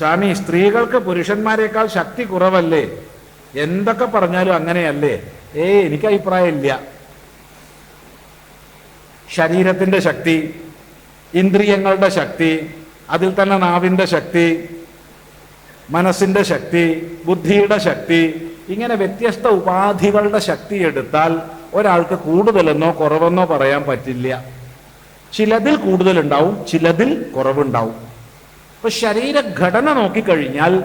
സ്വാമി സ്ത്രീകൾക്ക് പുരുഷന്മാരെക്കാൾ ശക്തി കുറവല്ലേ? എന്തൊക്കെ പറഞ്ഞാലും അങ്ങനെയല്ലേ? ഏ എനിക്ക് അഭിപ്രായമില്ല ശരീരത്തിന്റെ ശക്തി ഇന്ദ്രിയങ്ങളുടെ ശക്തി അതിൽ തന്നെ നാവിന്റെ ശക്തി മനസ്സിന്റെ ശക്തി ബുദ്ധിയുടെ ശക്തി ഇങ്ങനെ വ്യത്യസ്ത ഉപാധികളുടെ ശക്തി എടുത്താൽ ഒരാൾക്ക് കൂടുതലെന്നോ കുറവെന്നോ പറയാൻ പറ്റില്ല. ചിലതിൽ കൂടുതലുണ്ടാവും ചിലതിൽ കുറവുണ്ടാവും. ഇപ്പൊ ശരീരഘടന നോക്കിക്കഴിഞ്ഞാൽ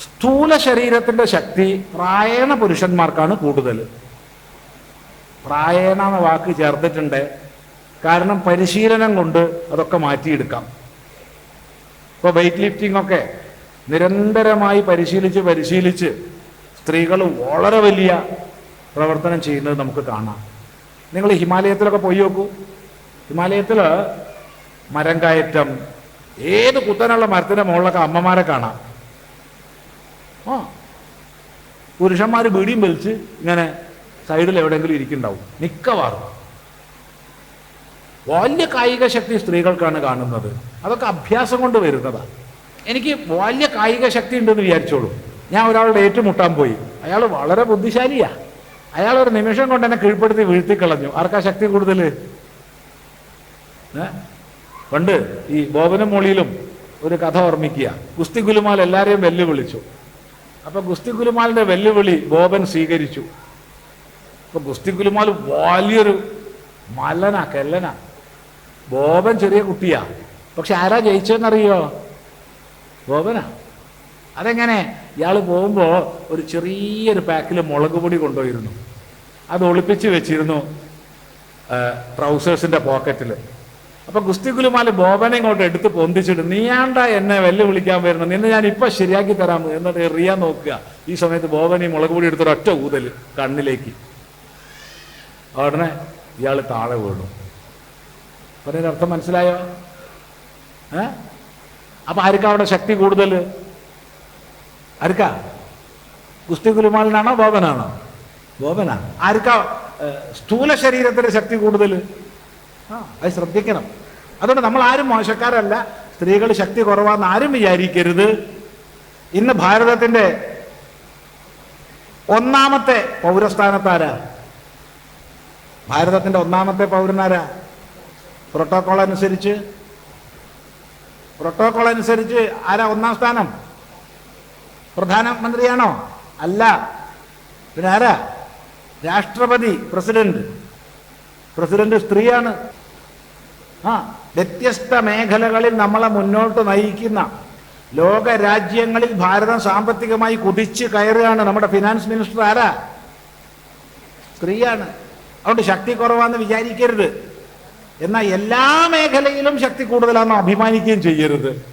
സ്ഥൂല ശരീരത്തിന്റെ ശക്തി പ്രായണ പുരുഷന്മാർക്കാണ് കൂടുതൽ. പ്രായണ എന്ന വാക്ക് ചേർത്തിട്ടുണ്ട്. കാരണം പരിശീലനം കൊണ്ട് അതൊക്കെ മാറ്റിയെടുക്കാം. ഇപ്പൊ വെയിറ്റ് ലിഫ്റ്റിംഗ് ഒക്കെ നിരന്തരമായി പരിശീലിച്ച് പരിശീലിച്ച് സ്ത്രീകൾ വളരെ വലിയ പ്രവർത്തനം ചെയ്യുന്നത് നമുക്ക് കാണാം. നിങ്ങൾ ഹിമാലയത്തിലൊക്കെ പോയി നോക്കൂ. ഹിമാലയത്തിൽ മരം കയറ്റം ഏത് കുത്തനുള്ള മരത്തിന്റെ മുകളിലൊക്കെ അമ്മമാരെ കാണാം. ആ. പുരുഷന്മാർ ബീഡിയും വലിച്ച് ഇങ്ങനെ സൈഡിൽ എവിടെയെങ്കിലും ഇരിക്കുന്നുണ്ടാവും. മിക്കവാറും. വലിയ കായിക ശക്തി സ്ത്രീകൾക്കാണ് കാണുന്നത്. അതൊക്കെ അഭ്യാസം കൊണ്ട് വരുന്നതാണ് എനിക്ക് വലിയ കായിക ശക്തി ഉണ്ടെന്ന് വിചാരിച്ചോളൂ. ഞാൻ ഒരാളുടെ ഏറ്റുമുട്ടാൻ പോയി. അയാൾ വളരെ ബുദ്ധിശാലിയാ. അയാൾ ഒരു നിമിഷം കൊണ്ട് എന്നെ കീഴ്പ്പെടുത്തി വീഴ്ത്തിക്കളഞ്ഞു. ആർക്കാ ശക്തി കൂടുതൽ? പണ്ട് ഈ ബോബനും മോളിയിലും ഒരു കഥ ഓർമ്മിക്കുക. ഗുസ്തി ഗുലുമാൽ എല്ലാവരെയും വെല്ലുവിളിച്ചു. അപ്പൊ ഗുസ്തി ഗുലുമാലിന്റെ വെല്ലുവിളി ബോബൻ സ്വീകരിച്ചു. അപ്പൊ ഗുസ്തി ഗുലുമാൽ വലിയൊരു മലന കെല്ലനാ. ബോബൻ ചെറിയ കുട്ടിയാ. പക്ഷെ ആരാ ജയിച്ചെന്നറിയോ ബോബനാ. അതെങ്ങനെ? ഇയാൾ പോകുമ്പോൾ ഒരു ചെറിയൊരു പാക്കിൽ മുളക് പൊടി കൊണ്ടുപോയിരുന്നു. അത് ഒളിപ്പിച്ച് വെച്ചിരുന്നു ട്രൗസേഴ്സിന്റെ പോക്കറ്റിൽ അപ്പൊ ഗുസ്തി കുലുമാൽ ബോബനെ ഇങ്ങോട്ട് എടുത്ത് പൊന്തിച്ചിട്ട് നീയാണ്ട എന്നെ വെല്ലുവിളിക്കാൻ വരുന്നത്? നിന്നെ ഞാൻ ഇപ്പൊ ശരിയാക്കി തരാം എന്നിട്ട് എറിയാൻ നോക്കുക ഈ സമയത്ത് ബോബനെ മുളക് പൊടി എടുത്തൊരു ഒറ്റ ഊതൽ കണ്ണിലേക്ക്. ഉടനെ ഇയാൾ താഴെ വീണു. പറയുന്ന അർത്ഥം മനസ്സിലായോ? ഏ? അപ്പൊ ആർക്കാ അവിടെ ശക്തി കൂടുതൽ? ആർക്കാ? ഗുസ്തി കുലുമാലിനാണോ ബോബനാണോ? ബോബനാ. ആർക്കാ സ്ഥൂല ശരീരത്തിന്റെ ശക്തി കൂടുതൽ? ആ അത് ശ്രദ്ധിക്കണം. അതുകൊണ്ട് നമ്മൾ ആരും മോശക്കാരല്ല. സ്ത്രീകൾ ശക്തി കുറവാന്ന് ആരും വിചാരിക്കരുത്. ഇന്ന് ഭാരതത്തിന്റെ ഒന്നാമത്തെ പൗരസ്ഥാനത്താരാ? ഭാരതത്തിന്റെ ഒന്നാമത്തെ പൗരനാരാ? പ്രോട്ടോകോൾ അനുസരിച്ച്. പ്രോട്ടോകോൾ അനുസരിച്ച് ആരാ ഒന്നാം സ്ഥാനം? പ്രധാനമന്ത്രിയാണോ? അല്ല. പിന്നെ ആരാ? രാഷ്ട്രപതി പ്രസിഡന്റ്. പ്രസിഡന്റ് സ്ത്രീയാണ്. ആ. വ്യത്യസ്ത മേഖലകളിൽ നമ്മളെ മുന്നോട്ട് നയിക്കുന്ന ലോക രാജ്യങ്ങളിൽ ഭാരതം സാമ്പത്തികമായി കുതിച്ച് കയറുകയാണ് നമ്മുടെ ഫിനാൻസ് മിനിസ്റ്റർ ആരാ? സ്ത്രീയാണ്. അതുകൊണ്ട് ശക്തി കുറവാന്ന് വിചാരിക്കരുത്. എന്നാൽ എല്ലാ മേഖലയിലും ശക്തി കൂടുതലാണെന്ന് അഭിമാനിക്കുകയും ചെയ്യരുത്.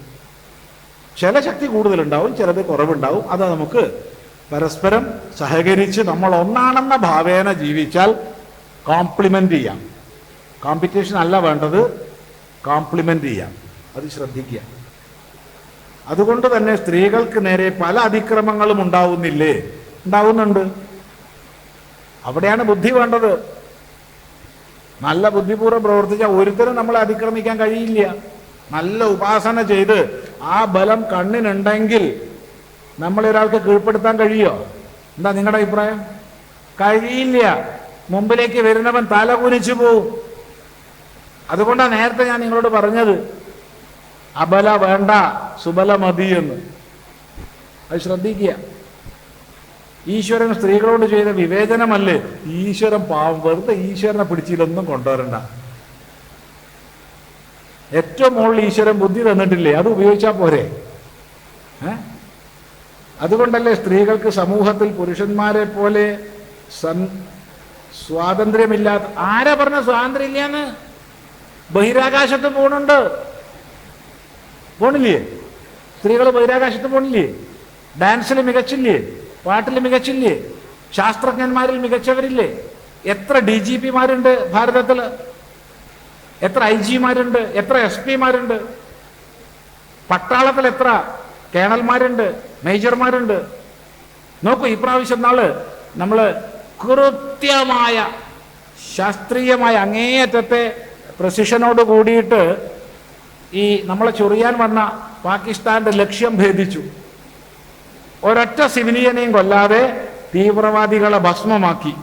ചില ശക്തി കൂടുതലുണ്ടാവും ചിലത് കുറവുണ്ടാവും. അത് നമുക്ക് പരസ്പരം സഹകരിച്ച് നമ്മൾ ഒന്നാണെന്ന ഭാവേന ജീവിച്ചാൽ കോംപ്ലിമെന്റ് ചെയ്യാം. കോമ്പറ്റീഷൻ അല്ല വേണ്ടത് കോംപ്ലിമെന്റ് ചെയ്യാം. അത് ശ്രദ്ധിക്കുക. അതുകൊണ്ട് തന്നെ സ്ത്രീകൾക്ക് നേരെ പല അതിക്രമങ്ങളും ഉണ്ടാവുന്നില്ലേ? ഉണ്ടാവുന്നുണ്ട്. അവിടെയാണ് ബുദ്ധി വേണ്ടത്. നല്ല ബുദ്ധിപൂർവം പ്രവർത്തിച്ചാൽ ഒരുത്തരും നമ്മളെ അതിക്രമിക്കാൻ കഴിയില്ല. നല്ല ഉപാസന ചെയ്ത് ആ ബലം കണ്ണിനുണ്ടെങ്കിൽ നമ്മളെ ഒരാൾക്ക് കീഴ്പ്പെടുത്താൻ കഴിയോ? എന്താ നിങ്ങളുടെ അഭിപ്രായം? കഴിയില്ല. മുമ്പിലേക്ക് വരുന്നവൻ തല കുനിച്ചു പോവും. അതുകൊണ്ടാണ് നേരത്തെ ഞാൻ നിങ്ങളോട് പറഞ്ഞത് അബല വേണ്ട സുബല മതി എന്ന്. അത് ശ്രദ്ധിക്കുക. ഈശ്വരൻ സ്ത്രീകളോട് ചെയ്ത വിവേചനമല്ലേ? ഈശ്വരൻ പാവം വെറുതെ ഈശ്വരനെ പിടിച്ചിലൊന്നും കൊണ്ടുവരണ്ട. ഏറ്റവും മുകളിൽ ഈശ്വരൻ ബുദ്ധി തന്നിട്ടില്ലേ? അത് ഉപയോഗിച്ചാൽ പോരെ? അതുകൊണ്ടല്ലേ സ്ത്രീകൾക്ക് സമൂഹത്തിൽ പുരുഷന്മാരെ പോലെ സ്വാതന്ത്ര്യമില്ലാത്ത ആരാ പറഞ്ഞ സ്വാതന്ത്ര്യം ഇല്ലാന്ന് ബഹിരാകാശത്ത് പോണുണ്ട് പോണില്ലേ സ്ത്രീകൾ ബഹിരാകാശത്ത് പോണില്ലേ ഡാൻസിൽ മികച്ചില്ലേ? പാട്ടിൽ മികച്ചില്ലേ? ശാസ്ത്രജ്ഞന്മാരിൽ മികച്ചവരില്ലേ? എത്ര ഡി ജി പിമാരുണ്ട് ഭാരതത്തിൽ? എത്ര ഐ ജിമാരുണ്ട്? എത്ര എസ് പിമാരുണ്ട്? പട്ടാളത്തിൽ എത്ര കേണൽമാരുണ്ട്? മേജർമാരുണ്ട്? നോക്കൂ ഇപ്രാവശ്യം നാൾ നമ്മൾ കൃത്യമായ ശാസ്ത്രീയമായ അങ്ങേയറ്റത്തെ പ്രസിഷനോട് കൂടിയിട്ട് ഈ നമ്മളെ ചൊറിയാൻ വന്ന പാകിസ്ഥാന്റെ ലക്ഷ്യം ഭേദിച്ചു. ഒരൊറ്റ സിവിലിയനെയും കൊല്ലാതെ തീവ്രവാദികളെ ഭസ്മമാക്കി.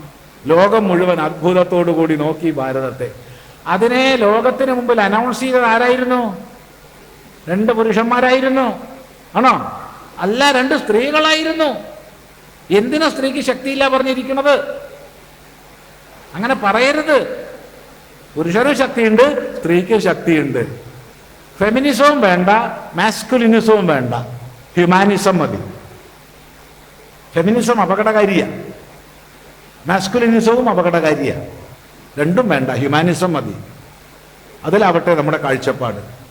ലോകം മുഴുവൻ അത്ഭുതത്തോടു കൂടി നോക്കി ഭാരതത്തെ. അതിനെ ലോകത്തിന് മുമ്പിൽ അനൗൺസ് ചെയ്തത് ആരായിരുന്നു? രണ്ട് പുരുഷന്മാരായിരുന്നു. ആണോ? അല്ല രണ്ട് സ്ത്രീകളായിരുന്നു. എന്തിനാ സ്ത്രീക്ക് ശക്തിയില്ല പറഞ്ഞിരിക്കുന്നത്? അങ്ങനെ പറയരുത്. പുരുഷനും ശക്തിയുണ്ട് സ്ത്രീക്ക് ശക്തിയുണ്ട്. ഫെമിനിസവും വേണ്ട മാസ്കുലിനിസവും വേണ്ട. ഹ്യൂമാനിസം മതി. ഫെമിനിസം അപകടകാരിയാണ് മാസ്കുലിനിസവും അപകടകാരിയാണ് രണ്ടും വേണ്ട ഹ്യൂമാനിസം മതി. അതിലാവട്ടെ നമ്മുടെ കാഴ്ചപ്പാട്.